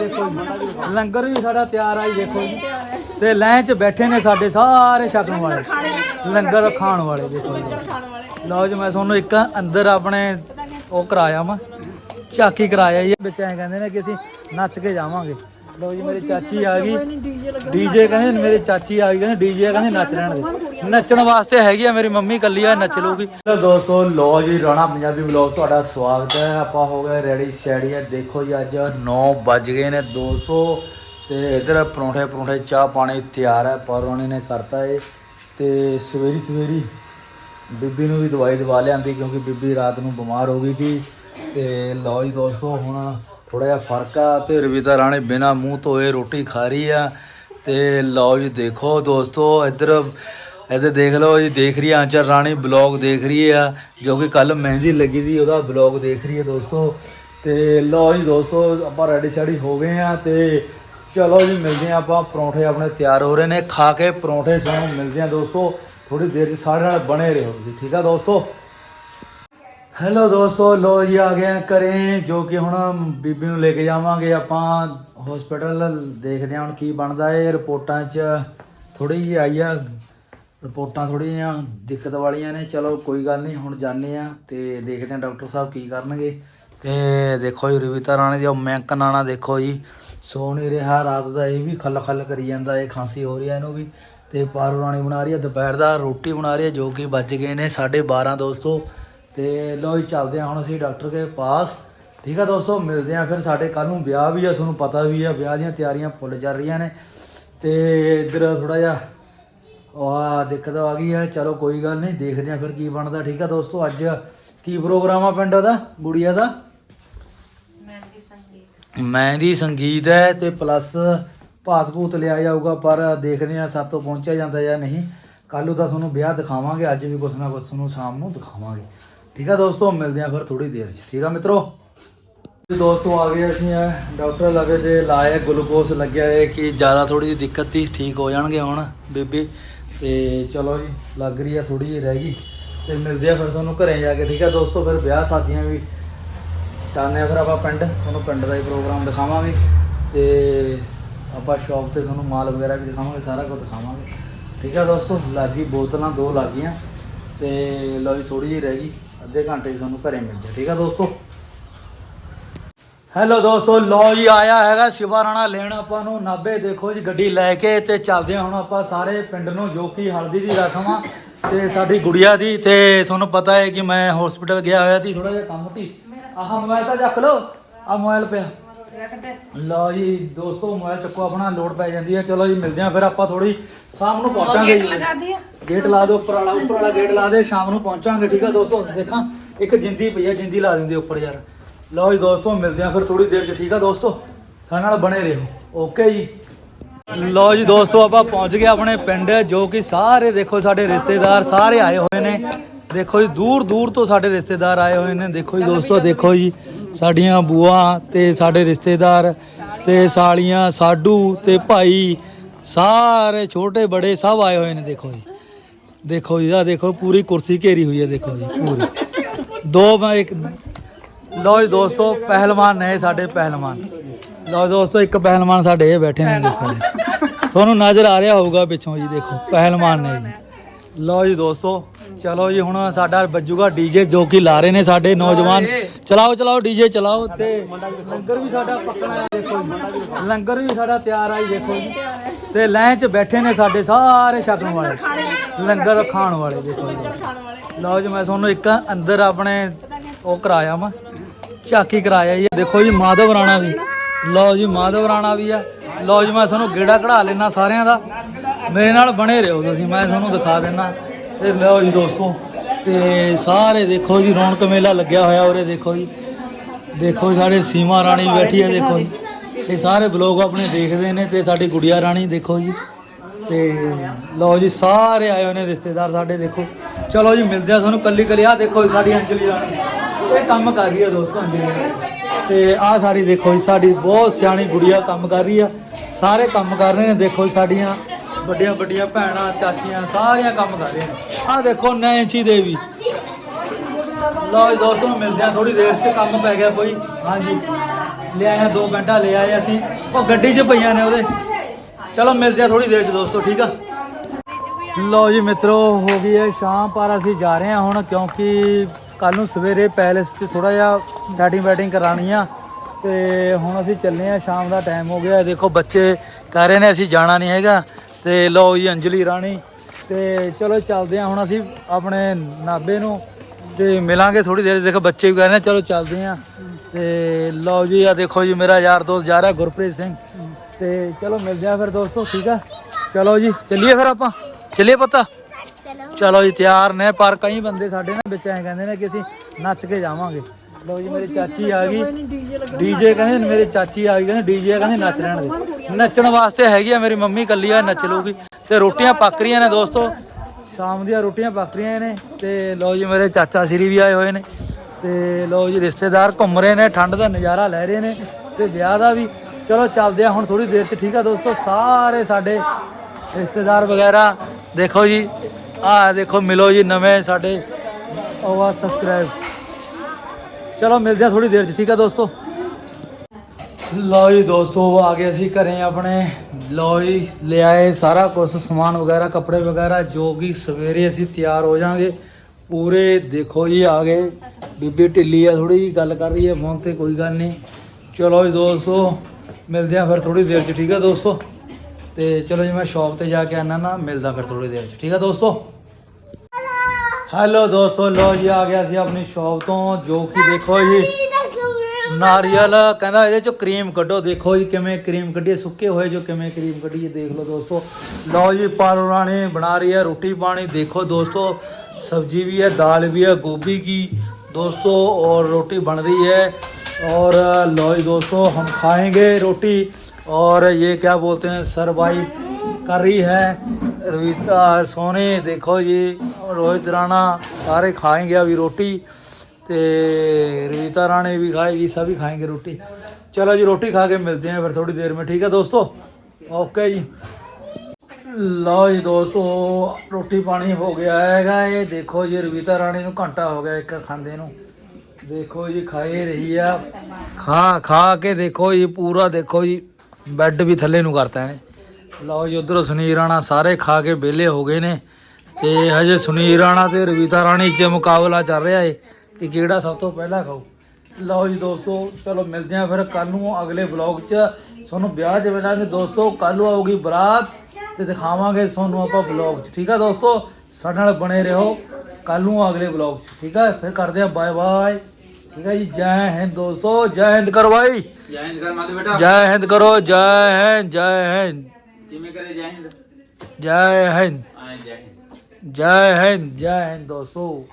ਦੇਖੋ ਜੀ ਲੰਗਰ ਵੀ ਸਾਡਾ ਤਿਆਰ ਆ ਜੀ, ਦੇਖੋ ਜੀ। ਤੇ ਲਾਈਨ 'ਚ ਬੈਠੇ ਨੇ ਸਾਡੇ ਸਾਰੇ ਛਕਣ ਵਾਲੇ। ਲੰਗਰ ਖਾਣ ਵਾਲੇ, ਦੇਖੋ ਜੀ। ਲਓ ਜੀ, ਮੈਂ ਤੁਹਾਨੂੰ ਇੱਕ ਅੰਦਰ ਆਪਣੇ ਉਹ ਕਰਾਇਆ ਵਾ, ਝਾਕੀ ਕਰਾਇਆ ਜੀ। ਵਿੱਚ ਐ ਕਹਿੰਦੇ ਨੇ ਕਿ ਅਸੀਂ ਨੱਚ ਕੇ ਜਾਵਾਂਗੇ। ਲਓ ਜੀ, ਮੇਰੀ ਚਾਚੀ ਆ ਗਈ। ਡੀਜੇ ਕਹਿੰਦੇ ਮੇਰੇ ਚਾਚੀ ਆ ਗਈ, ਕਹਿੰਦੇ ਡੀਜੇ ਕਹਿੰਦੇ ਨੱਚ ਲੈਣ ਦੇ। ਨੱਚਣ ਵਾਸਤੇ ਹੈਗੀ ਆ ਮੇਰੀ ਮੰਮੀ ਇਕੱਲੀ ਆ, ਨੱਚ ਲੂਗੀ ਦੋਸਤੋ ਲੋ ਜੀ, ਰਾਣਾ ਪੰਜਾਬੀ ਵਲੌਗ ਤੁਹਾਡਾ ਸਵਾਗਤ ਹੈ। ਆਪਾਂ ਹੋ ਗਏ ਰੈਡੀ ਸ਼ੈਡੀ ਆ। ਦੇਖੋ ਜੀ, ਅੱਜ 9 ਵੱਜ ਗਏ ਨੇ ਦੋਸਤੋ ਤੇ ਇਧਰ ਪਰੌਂਠੇ ਪਰੌਂਠੇ, ਚਾਹ ਪਾਣੀ ਤਿਆਰ ਹੈ। ਪਰੋਣੀ ਨੇ ਕਰਤਾ ਏ ਤੇ ਸਵੇਰੀ ਸਵੇਰੀ ਬੀਬੀ ਨੂੰ ਵੀ ਦਵਾਈ ਦਵਾ ਲਿਆਂਦੀ ਕਿਉਂਕਿ ਬੀਬੀ ਰਾਤ ਨੂੰ ਬਿਮਾਰ ਹੋ ਗਈ ਸੀ। ਤੇ ਲਓ ਜੀ ਦੋਸਤੋ, ਹੁਣ ਥੋੜਾ ਜਿਹਾ ਫ਼ਰਕ ਆ ਤੇ ਰਵਿਤਾ ਰਾਣੇ ਬਿਨਾ ਮੂੰਹ ਧੋਏ ਰੋਟੀ ਖਾ ਰਹੀ ਆ। ਤੇ ਲਓ ਜੀ, ਦੇਖੋ ਦੋਸਤੋ, ਇੱਧਰ ਇੱਧਰ ਦੇਖ ਲਓ ਜੀ, ਦੇਖ ਰਹੀ ਆ ਆਂਚਰ ਰਾਣੀ ਬਲੌਗ ਦੇਖ ਰਹੀ ਆ, ਜੋ ਕਿ ਕੱਲ ਮਹਿੰਦੀ ਲੱਗੀ ਸੀ, ਉਹਦਾ ਬਲੌਗ ਦੇਖ ਰਹੀ ਹੈ ਦੋਸਤੋ। ਤੇ ਲਓ ਜੀ ਦੋਸਤੋ, ਆਪਾਂ ਰੈਡੀ ਸ਼ੈਡੀ ਹੋ ਗਏ ਆ ਤੇ ਚਲੋ ਜੀ, ਮਿਲਦੇ ਆ ਆਪਾਂ, ਪਰੌਂਠੇ ਆਪਣੇ ਤਿਆਰ ਹੋ ਰਹੇ ਨੇ, ਖਾ ਕੇ ਪਰੌਂਠੇ ਸਾਨੂੰ ਮਿਲਦੇ ਆ ਦੋਸਤੋ। ਥੋੜੀ ਦੇਰ ਚ ਸਾਰੇ ਨਾਲ ਬਣੇ ਰਹੋ ਜੀ ਠੀਕ ਆ ਦੋਸਤੋ? ਹੈਲੋ ਦੋਸਤੋ ਲੋ ਜੀ, ਆ ਗਏ ਆ ਘਰੇ, ਜੋ ਕਿ ਹੁਣ ਬੀਬੀ ਨੂੰ ਲੈ ਕੇ ਜਾਵਾਂਗੇ ਆਪਾਂ। ਹਸਪੀਟਲ ਦੇਖਦੇ ਹਾਂ ਹੁਣ ਕੀ ਬਣਦਾ ਏ, ਰਿਪੋਰਟਾਂ 'ਚ ਥੋੜੀ ਜਿਹੀ ਆਈ ਆ ਰਿਪੋਰਟਾਂ ਥੋੜ੍ਹੀਆਂ ਜਿਹੀਆਂ, ਦਿੱਕਤ ਵਾਲੀਆਂ ਨੇ। ਚਲੋ, ਕੋਈ ਗੱਲ ਨਹੀਂ, ਹੁਣ ਜਾਣੇ ਆ ਤੇ ਦੇਖਦੇ ਆ ਡਾਕਟਰ ਸਾਹਿਬ ਕੀ ਕਰਨਗੇ। ਤੇ ਦੇਖੋ ਜੀ, ਰਵਿਤਾ ਰਾਣੀ ਦੀ, ਉਹ ਮੈਂਕ ਨਾਣਾ ਦੇਖੋ ਜੀ, ਸੋ ਨਹੀਂ ਰਿਹਾ, ਰਾਤ ਦਾ ਇਹ ਵੀ ਖੱਲ ਖੱਲ ਕਰੀ ਜਾਂਦਾ, ਇਹ ਖਾਂਸੀ ਹੋ ਰਹੀ ਹੈ ਇਹਨੂੰ ਵੀ। ਤੇ ਪਾਰੂ ਰਾਣੀ ਬਣਾ ਰਹੀ ਹੈ, ਦੁਪਹਿਰ ਦਾ ਰੋਟੀ ਬਣਾ ਰਹੀ ਹੈ, ਜੋ ਕਿ ਵੱਜ ਗਏ ਨੇ 12:30 ਦੋਸਤੋ। ਤੇ ਲੋ ਜੀ, ਚੱਲਦੇ ਹਾਂ ਹੁਣ ਅਸੀਂ ਡਾਕਟਰ ਦੇ ਪਾਸ। ਠੀਕ ਆ ਦੋਸਤੋ, ਮਿਲਦੇ ਆ ਫਿਰ ਸਾਡੇ ਕੱਲ ਨੂੰ। ਵਿਆਹ ਵੀ ਆ, ਤੁਹਾਨੂੰ ਪਤਾ ਵੀ ਆ, ਵਿਆਹ ਦੀਆਂ ਤਿਆਰੀਆਂ ਫੁੱਲ ਚੱਲ ਰਹੀਆਂ ਨੇ। ਤੇ ਇੱਧਰ ਥੋੜਾ ਜਿਹਾ ਆ ਦਿੱਕਤ ਆ ਗਈ ਹੈ ਚਲੋ ਕੋਈ ਗੱਲ ਨਹੀਂ, ਦੇਖਦੇ ਆ ਫਿਰ ਕੀ ਬਣਦਾ। ਠੀਕ ਆ ਦੋਸਤੋ, ਅੱਜ ਕੀ ਪ੍ਰੋਗਰਾਮ ਆ ਪਿੰਡ ਦਾ, ਗੁੜੀਆ ਦਾ? ਮਹਿੰਦੀ ਸੰਗੀਤ ਹੈ ਤੇ ਪਲੱਸ ਭਾਤ ਭੂਤ ਲਿਆ ਜਾਊਗਾ, ਪਰ ਦੇਖਦੇ ਆ ਸਾਤੋਂ ਪਹੁੰਚਿਆ ਜਾਂਦਾ ਜਾਂ ਨਹੀਂ। ਕੱਲ੍ਹ ਨੂੰ ਤਾਂ ਤੁਹਾਨੂੰ ਵਿਆਹ ਦਿਖਾਵਾਂਗੇ, ਅੱਜ ਵੀ ਕੁਛ ਨਾ ਕੁਛ ਤੁਹਾਨੂੰ ਸ਼ਾਮ ਨੂੰ ਦਿਖਾਵਾਂਗੇ। ਠੀਕ ਆ ਦੋਸਤੋ, ਮਿਲਦੇ ਆ ਫਿਰ ਥੋੜੀ ਦੇਰ 'ਚ। ਠੀਕ ਆ ਮਿੱਤਰੋ? ਦੋਸਤੋ, ਆ ਗਏ ਅਸੀਂ ਡਾਕਟਰ ਲਵੇ ਤੇ ਲਾਏ ਗਲੂਕੋਸ ਲੱਗਿਆ ਹੈ ਕਿ ਜ਼ਿਆਦਾ ਥੋੜੀ ਜਿਹੀ ਦਿੱਕਤ ਸੀ ਠੀਕ ਹੋ ਜਾਣਗੇ ਹੁਣ, ਬੇਬੀ। ਤੇ ਚਲੋ ਜੀ, ਲੱਗ ਰਹੀ ਆ ਥੋੜੀ ਜਿਹੀ ਰਹਿ ਗਈ। ਤੇ ਮਿਲਦੇ ਆ ਫਿਰ ਤੁਹਾਨੂੰ ਘਰੇ ਜਾ ਕੇ, ਠੀਕ ਆ ਦੋਸਤੋ? ਫਿਰ ਵਿਆਹ ਸ਼ਾਦੀਆਂ ਵੀ ਚਾਹੁੰਦੇ ਆ ਫਿਰ ਆਪਾਂ ਪਿੰਡ, ਤੁਹਾਨੂੰ ਪਿੰਡ ਦਾ ਹੀ ਪ੍ਰੋਗਰਾਮ ਦਿਖਾਵਾਂਗੇ। ਤੇ ਆਪਾਂ ਸ਼ੌਪ ਤੇ ਤੁਹਾਨੂੰ ਮਾਲ ਵਗੈਰਾ ਵੀ ਦਿਖਾਵਾਂਗੇ, ਸਾਰਾ ਕੁਝ ਦਿਖਾਵਾਂਗੇ। ਠੀਕ ਆ ਦੋਸਤੋ? ਲੱਗੀ ਬੋਤਲਾਂ ਦੋ ਲੱਗੀਆਂ ਤੇ ਲਓ ਜੀ ਥੋੜੀ ਜਿਹੀ ਰਹਿ ਗਈ। ਅੱਧੇ ਘੰਟੇ 'ਚ ਤੁਹਾਨੂੰ ਘਰੇ ਮਿਲਦੇ ਠੀਕ ਆ ਦੋਸਤੋ? ਹੈਲੋ ਦੋਸਤੋ ਲੋ ਜੀ ਆਇਆ ਹੈਗਾ ਸ਼ਿਵਾ ਰਾਣਾ ਲੈਣ। ਆਪਾਂ ਨੂੰ ਨਾਬੇ ਦੇਖੋ ਜੀ ਗੱਡੀ ਲੈ ਕੇ ਤੇ ਚੱਲਦੇ ਹਾਂ ਹੁਣ ਆਪਾਂ ਸਾਰੇ ਪਿੰਡ ਨੂੰ ਜੋ ਕਿ ਹਲਦੀ ਦੀ ਰਸਮ ਆ ਤੇ ਸਾਡੀ ਗੁੜੀਆ ਦੀ ਤੇ ਤੁਹਾਨੂੰ ਪਤਾ ਹੈ ਕਿ ਮੈਂ ਹਸਪੀਟਲ ਗਿਆ ਹੋਇਆ ਸੀ ਥੋੜਾ ਜਿਹਾ ਕੰਮ ਸੀ। ਆਹ ਮੋਬਾਈਲ ਤਾਂ ਚੱਕ ਲਓ ਆ ਮੋਬਾਈਲ ਪਿਆ। ਲਓ ਜੀ ਦੋਸਤੋ ਮੋਬਾਈਲ ਚੱਕੋ ਆਪਣਾ ਲੋਡ ਪੈ ਜਾਂਦੀ ਹੈ। ਚਲੋ ਜੀ ਮਿਲਦੇ ਹਾਂ ਫਿਰ ਆਪਾਂ ਥੋੜੀ ਸ਼ਾਮ ਨੂੰ ਪਹੁੰਚਾਂਗੇ ਜੀ ਗੇਟ ਲਾ ਦਿਓ ਉੱਪਰ ਵਾਲਾ ਉੱਪਰ ਵਾਲਾ ਗੇਟ ਲਾ ਦੇ ਸ਼ਾਮ ਨੂੰ ਪਹੁੰਚਾਂਗੇ। ਠੀਕ ਆ ਦੋਸਤੋ ਦੇਖਾਂ ਇੱਕ ਜਿੰਦੀ ਪਈ ਆ ਜਿੰਦੀ ਲਾ ਦਿੰਦੇ ਉੱਪਰ ਯਾਰ। ਲਓ ਜੀ ਦੋਸਤੋ, ਮਿਲਦੇ ਆ ਫਿਰ ਥੋੜੀ ਦੇਰ ਚ, ਠੀਕ ਆ ਦੋਸਤੋ? ਸਾਡੇ ਨਾਲ ਬਣੇ ਰਹੋ। ਓਕੇ ਜੀ? ਲਓ ਜੀ ਦੋਸਤੋ, ਆਪਾਂ ਪਹੁੰਚ ਗਏ ਆਪਣੇ ਪਿੰਡ, ਜੋ ਕਿ ਸਾਰੇ ਦੇਖੋ ਸਾਡੇ ਰਿਸ਼ਤੇਦਾਰ ਸਾਰੇ ਆਏ ਹੋਏ ਨੇ। ਦੇਖੋ ਜੀ, ਦੂਰ ਦੂਰ ਤੋਂ ਸਾਡੇ ਰਿਸ਼ਤੇਦਾਰ ਆਏ ਹੋਏ ਨੇ। ਦੇਖੋ ਜੀ ਦੋਸਤੋ, ਦੇਖੋ ਜੀ, ਸਾਡੀਆਂ ਬੂਆ ਤੇ ਸਾਡੇ ਰਿਸ਼ਤੇਦਾਰ ਤੇ ਸਾਲੀਆਂ, ਸਾਡੂ ਤੇ ਭਾਈ, ਸਾਰੇ ਛੋਟੇ ਬੜੇ ਸਭ ਆਏ ਹੋਏ ਨੇ, ਦੇਖੋ ਜੀ। ਦੇਖੋ ਜੀ ਆ ਦੇਖੋ, ਪੂਰੀ ਕੁਰਸੀ ਘੇਰੀ ਹੋਈ ਹੈ, ਦੇਖੋ ਜੀ, ਪੂਰੀ। ਦੋ ਮੈਂ ਇੱਕ ਲਓ ਜੀ ਦੋਸਤੋ ਪਹਿਲਵਾਨ ਨੇ ਸਾਡੇ ਪਹਿਲਵਾਨ। ਲਓ ਦੋਸਤੋ ਇੱਕ ਪਹਿਲਵਾਨ ਸਾਡੇ ਇਹ ਬੈਠੇ ਨੇ ਦੇਖੋ ਜੀ। ਤੁਹਾਨੂੰ ਨਜ਼ਰ ਆ ਰਿਹਾ ਹੋਊਗਾ ਪਿੱਛੋਂ ਜੀ ਦੇਖੋ ਪਹਿਲਵਾਨ ਨੇ ਜੀ। ਲਓ ਜੀ ਦੋਸਤੋ ਚਲੋ ਜੀ ਹੁਣ ਸਾਡਾ ਵੱਜੂਗਾ ਡੀਜੇ ਜੋ ਕਿ ਲਾ ਰਹੇ ਨੇ ਸਾਡੇ ਨੌਜਵਾਨ। ਚਲਾਓ ਚਲਾਓ ਡੀਜੇ ਚਲਾਓ ਤੇ ਲੰਗਰ ਵੀ ਸਾਡਾ ਪੱਕਣਾ ਹੈ ਦੇਖੋ ਜੀ। ਲੰਗਰ ਵੀ ਸਾਡਾ ਤਿਆਰ ਆ ਜੀ ਦੇਖੋ ਜੀ। ਤੇ ਲਾਈਨ 'ਚ ਬੈਠੇ ਨੇ ਸਾਡੇ ਸਾਰੇ ਛਕਣ ਵਾਲੇ। ਲੰਗਰ ਖਾਣ ਵਾਲੇ ਦੇਖੋ ਜੀ। ਲਓ ਜੀ ਮੈਂ ਤੁਹਾਨੂੰ ਇੱਕ ਅੰਦਰ ਆਪਣੇ ਉਹ ਕਰਾਇਆ ਵਾ। ਝਾਕੀ ਕਰਾਇਆ ਜੀ। ਦੇਖੋ ਜੀ, ਮਾਧਵ ਰਾਣਾ ਵੀ। ਲਓ ਜੀ, ਮਾਧਵ ਰਾਣਾ ਵੀ ਆ। ਲਓ ਜੀ, ਮੈਂ ਤੁਹਾਨੂੰ ਗੇੜਾ ਕਢਾ ਲੈਣਾ ਸਾਰਿਆਂ ਦਾ। ਮੇਰੇ ਨਾਲ ਬਣੇ ਰਹੋ ਤੁਸੀਂ, ਮੈਂ ਤੁਹਾਨੂੰ ਦਿਖਾ ਦਿੰਦਾ। ਤੇ ਲਓ ਜੀ ਦੋਸਤੋ, ਤੇ ਸਾਰੇ ਦੇਖੋ ਜੀ, ਰੌਣਕ ਮੇਲਾ ਲੱਗਿਆ ਹੋਇਆ ਉਰੇ ਦੇਖੋ ਜੀ। ਦੇਖੋ ਜੀ, ਸਾਡੇ ਸੀਮਾ ਰਾਣੀ ਬੈਠੀ ਹੈ ਦੇਖੋ ਜੀ। ਇਹ ਸਾਰੇ ਬਲੌਗ ਆਪਣੇ ਦੇਖਦੇ ਨੇ ਤੇ ਸਾਡੀ ਗੁੜੀਆ ਰਾਣੀ, ਦੇਖੋ ਜੀ। ਤੇ ਲਓ ਜੀ, ਸਾਰੇ ਆਏ ਹੋਏ ਨੇ ਰਿਸ਼ਤੇਦਾਰ ਸਾਡੇ, ਦੇਖੋ। ਚਲੋ ਜੀ, ਮਿਲਦੇ ਆ ਤੁਹਾਨੂੰ ਕੱਲੀ ਕੱਲੀ ਆ ਦੇਖੋ ਜੀ, ਸਾਡੀ ਅੰਜਲੀ ਰਾਣੀ। ਇਹ ਕੰਮ ਕਰ ਰਹੀ ਹੈ ਦੋਸਤੋ ਹਾਂਜੀ ਰਾਣੀ। ਤੇ ਆ ਸਾਡੀ ਦੇਖੋ ਜੀ, ਸਾਡੀ ਬਹੁਤ ਸਿਆਣੀ ਗੁੜੀਆ ਕੰਮ ਕਰ ਰਹੀ ਆ। ਸਾਰੇ ਕੰਮ ਕਰ ਰਹੇ ਨੇ, ਦੇਖੋ ਜੀ, ਸਾਡੀਆਂ ਵੱਡੀਆਂ ਵੱਡੀਆਂ ਭੈਣਾਂ, ਚਾਚੀਆਂ, ਸਾਰੀਆਂ ਕੰਮ ਕਰ ਰਹੀਆਂ ਆਹ ਦੇਖੋ ਨੈਂਚੀ ਦੇਵੀ। ਲਓ ਜੀ ਦੋਸਤੋ ਮਿਲਦੇ ਆ ਥੋੜੀ ਦੇਰ 'ਚ ਕੰਮ ਪੈ ਗਿਆ ਕੋਈ। ਹਾਂਜੀ। ਲਿਆਏ ਆ, ਦੋ ਘੰਟਾ ਲੈ ਆਏ ਅਸੀਂ। ਉਹ ਗੱਡੀ 'ਚ ਪਈਆਂ ਨੇ ਉਹਦੇ। ਚਲੋ ਮਿਲਦੇ ਆ ਥੋੜੀ ਦੇਰ 'ਚ ਦੋਸਤੋ, ਠੀਕ ਆ? ਲਓ ਜੀ ਮਿੱਤਰੋ, ਹੋ ਗਈ ਹੈ ਸ਼ਾਮ, ਪਰ ਅਸੀਂ ਜਾ ਰਹੇ ਹਾਂ ਹੁਣ, ਕਿਉਂਕਿ ਕੱਲ ਨੂੰ ਸਵੇਰੇ ਪੈਲੇਸ 'ਚ ਥੋੜਾ ਜਿਹਾ ਸੈਟਿੰਗ ਵੈਟਿੰਗ ਕਰਾਣੀ ਆ ਤੇ ਹੁਣ ਅਸੀਂ ਚੱਲੇ ਆ, ਸ਼ਾਮ ਦਾ ਟਾਈਮ ਹੋ ਗਿਆ। ਦੇਖੋ ਬੱਚੇ ਕਹਿ ਰਹੇ ਨੇ ਅਸੀਂ ਜਾਣਾ ਨਹੀਂ ਹੈਗਾ ਤੇ ਲਓ ਜੀ ਅੰਜਲੀ ਰਾਣੀ ਤੇ ਚਲੋ ਚੱਲਦੇ ਆ। ਹੁਣ ਅਸੀਂ ਆਪਣੇ ਨਾਬੇ ਨੂੰ ਤੇ ਮਿਲਾਂਗੇ ਥੋੜੀ ਦੇਰ। ਦੇਖੋ ਬੱਚੇ ਵੀ ਕਹਿ ਰਹੇ ਨੇ, ਚਲੋ ਚੱਲਦੇ ਆ। ਤੇ ਲਓ ਜੀ ਆ ਦੇਖੋ ਜੀ, ਮੇਰਾ ਯਾਰ ਦੋਸਤ ਜਾ ਰਿਹਾ ਗੁਰਪ੍ਰੀਤ ਸਿੰਘ। ਤੇ ਚਲੋ ਮਿਲਦੇ ਆ ਫਿਰ ਦੋਸਤੋ, ਠੀਕ ਆ? ਚਲੋ ਜੀ, ਚੱਲੀਏ ਫਿਰ ਆਪਾਂ। ਚੱਲੀਏ ਪਤਾ। ਚਲੋ ਜੀ, ਤਿਆਰ ਨੇ, ਪਰ ਕਈ ਬੰਦੇ ਸਾਡੇ ਨਾ ਵਿੱਚ ਐ ਕਹਿੰਦੇ ਨੇ ਕਿ ਅਸੀਂ ਨੱਚ ਕੇ ਜਾਵਾਂਗੇ। ਲਓ ਜੀ, ਮੇਰੀ ਚਾਚੀ ਆ ਗਈ। ਡੀਜੇ ਕਹਿੰਦੇ ਮੇਰੇ ਚਾਚੀ ਆ ਗਈ, ਕਹਿੰਦੇ ਡੀਜੇ ਕਹਿੰਦੇ ਨੱਚ ਲੈਣ ਦੇ। ਨੱਚਣ ਵਾਸਤੇ ਹੈਗੀ ਆ, ਮੇਰੀ ਮੰਮੀ ਕੱਲੀ ਆ, ਨੱਚ ਲੂਗੀ ਤੇ ਰੋਟੀਆਂ ਪੱਕ ਰਹੀਆਂ ਨੇ ਦੋਸਤੋ। ਸ਼ਾਮ ਦੀਆਂ ਰੋਟੀਆਂ ਪੱਕ ਰਹੀਆਂ ਨੇ ਤੇ ਲਓ ਜੀ, ਮੇਰੇ ਚਾਚਾ ਸ਼੍ਰੀ ਵੀ ਆਏ ਹੋਏ ਨੇ। ਤੇ ਲਓ ਜੀ, ਰਿਸ਼ਤੇਦਾਰ ਘੁੰਮ ਰਹੇ ਨੇ, ਠੰਡ ਦਾ ਨਜ਼ਾਰਾ ਲੈ ਰਹੇ ਨੇ ਤੇ ਵਿਆਹ ਦਾ ਵੀ। ਚਲੋ, ਚੱਲਦੇ ਆ ਹੁਣ ਥੋੜੀ ਦੇਰ ਚ, ਠੀਕ ਆ ਦੋਸਤੋ? ਸਾਰੇ ਸਾਡੇ ਰਿਸ਼ਤੇਦਾਰ ਵਗੈਰਾ, ਦੇਖੋ ਜੀ ਆਹ ਦੇਖੋ, ਮਿਲੋ ਜੀ ਨਵੇਂ ਸਾਡੇ। ਆਵਾ ਸਬਸਕ੍ਰਾਈਬ ਚਲੋ, ਮਿਲਦੇ ਆ ਥੋੜੀ ਦੇਰ ਚ, ਠੀਕ ਆ ਦੋਸਤੋ? ਲਓ ਜੀ ਦੋਸਤੋ ਆ ਗਏ ਅਸੀਂ ਘਰੇ ਆਪਣੇ। ਲਓ ਜੀ, ਲਿਆਏ ਸਾਰਾ ਕੁਝ ਸਮਾਨ ਵਗੈਰਾ, ਕੱਪੜੇ ਵਗੈਰਾ, ਜੋ ਕਿ ਸਵੇਰੇ ਅਸੀਂ ਤਿਆਰ ਹੋ ਜਾਾਂਗੇ ਪੂਰੇ ਦੇਖੋ ਜੀ, ਆ ਗਏ। ਬੀਬੀ ਢਿੱਲੀ ਆ ਥੋੜੀ ਜੀ ਗੱਲ ਕਰ ਰਹੀ ਹੈ, ਫੋਨ ਤੇ ਕੋਈ ਗੱਲ ਨਹੀਂ। ਚਲੋ ਜੀ ਦੋਸਤੋ, ਮਿਲਦੇ ਆ ਫਿਰ ਥੋੜੀ ਦੇਰ ਚ, ਠੀਕ ਆ ਦੋਸਤੋ? ਤੇ ਚਲੋ ਜੀ ਮੈਂ ਸ਼ਾਪ ਤੇ ਜਾ ਕੇ ਆਣਾ ਨਾ ਮਿਲਦਾ ਫਿਰ ਥੋੜੀ ਦੇਰ ਚ ਠੀਕ ਆ ਦੋਸਤੋ ਹੈਲੋ ਦੋਸਤੋ ਲੋ ਜੀ ਆ ਗਿਆ ਸੀ ਆਪਣੀ ਸ਼ਾਪ ਤੋਂ ਜੋ ਕਿ ਦੇਖੋ ਜੀ ਨਾਰੀਅਲ ਕਹਿੰਦਾ ਇਹਦੇ ਚੋਂ ਕਰੀਮ ਕੱਢੋ ਦੇਖੋ ਜੀ ਕਿਵੇਂ ਕਰੀਮ ਕੱਢੀ ਹੈ, ਸੁੱਕੇ ਹੋਏ ਜੋ ਕਿਵੇਂ ਕਰੀਮ ਕੱਢੀ ਹੈ ਦੇਖ ਲਓ ਦੋਸਤੋ ਲਓ ਜੀ ਪਾਲੋ ਰਾਣੀ ਬਣਾ ਰਹੀ ਹੈ ਰੋਟੀ ਪਾਣੀ ਦੇਖੋ ਦੋਸਤੋ सब्जी भी है दाल भी है गोभी की दोस्तों और रोटी बन रही है और लो जी दोस्तों हम खाएंगे रोटी और ये क्या बोलते हैं सरवाइव कर रही है। रवीता, सोने, देखो जी, रोहित राणा सारे खाएंगे अभी रोटी ਤੇ ਰਵੀਤਾ ਰਾਣੇ ਵੀ ਖਾਏਗੀ ਸਭੀ ਖਾਏਗੇ ਰੋਟੀ ਚਲੋ ਜੀ ਰੋਟੀ ਖਾ ਕੇ ਮਿਲਦੇ ਹਾਂ ਫਿਰ ਥੋੜੀ ਦੇਰ ਮੇਂ ਠੀਕ ਹੈ ਦੋਸਤੋ ਓਕੇ ਜੀ ਲਓ ਜੀ ਦੋਸਤੋ ਰੋਟੀ ਪਾਣੀ ਹੋ ਗਿਆ ਹੈਗਾ ਇਹ ਦੇਖੋ ਜੀ ਰਵੀਤਾ ਰਾਣੀ ਨੂੰ ਘੰਟਾ ਹੋ ਗਿਆ ਇੱਕ ਖਾਂਦੇ ਨੂੰ ਦੇਖੋ ਜੀ ਖਾਏ ਰਹੀ ਆ ਖਾ ਖਾ ਕੇ ਦੇਖੋ ਜੀ ਪੂਰਾ ਦੇਖੋ ਜੀ ਬੈੱਡ ਵੀ ਥੱਲੇ ਨੂੰ ਕਰਤਾ ਇਹਨੇ। ਲਓ ਜੀ, ਉਧਰੋਂ ਸੁਨੀਲ ਰਾਣਾ ਸਾਰੇ ਖਾ ਕੇ ਵਿਹਲੇ ਹੋ ਗਏ ਨੇ। ਤੇ ਹਜੇ ਸੁਨੀਲ ਰਾਣਾ ਤੇ ਰਵੀਤਾ ਰਾਣੀ 'ਚ ਮੁਕਾਬਲਾ ਚੱਲ ਰਿਹਾ ਏ। ਕਿ ਕਿਹੜਾ ਸਭ ਤੋਂ ਪਹਿਲਾਂ ਖਾਊ? ਲਓ ਜੀ ਦੋਸਤੋ, ਚਲੋ ਮਿਲਦੇ ਆ ਫਿਰ ਕੱਲ ਨੂੰ ਅਗਲੇ ਵਲੌਗ 'ਚ। ਤੁਹਾਨੂੰ ਵਿਆਹ 'ਚ ਮਿਲਾਂਗੇ ਦੋਸਤੋ ਕੱਲ ਨੂੰ ਆਊਗੀ ਬਰਾਤ ਤੇ ਦਿਖਾਵਾਂਗੇ ਤੁਹਾਨੂੰ ਆਪਾਂ ਵਲੌਗ 'ਚ। ਠੀਕ ਆ ਦੋਸਤੋ? ਸਾਡੇ ਨਾਲ ਬਣੇ ਰਹੋ। ਕੱਲ ਨੂੰ ਅਗਲੇ ਵਲੌਗ 'ਚ। ਠੀਕ ਆ? ਫਿਰ ਕਰਦੇ ਆ ਬਾਏ ਬਾਏ ਠੀਕ ਆ ਜੀ ਜੈ ਹਿੰਦ ਦੋਸਤੋ ਜੈ ਹਿੰਦ ਕਰੋ ਭਾਈ ਜੈ ਹਿੰਦ ਕਰ ਮਾਤੇ ਬੇਟਾ। ਜੈ ਹਿੰਦ ਕਰੋ ਜੈ ਹਿੰਦ ਜੈ ਹਿੰਦ। ਕਿਵੇਂ ਕਰੇ ਜੈ ਹਿੰਦ? ਜੈ ਹਿੰਦ। ਜੈ ਹਿੰਦ ਜੈ ਹਿੰਦ ਦੋਸਤੋ।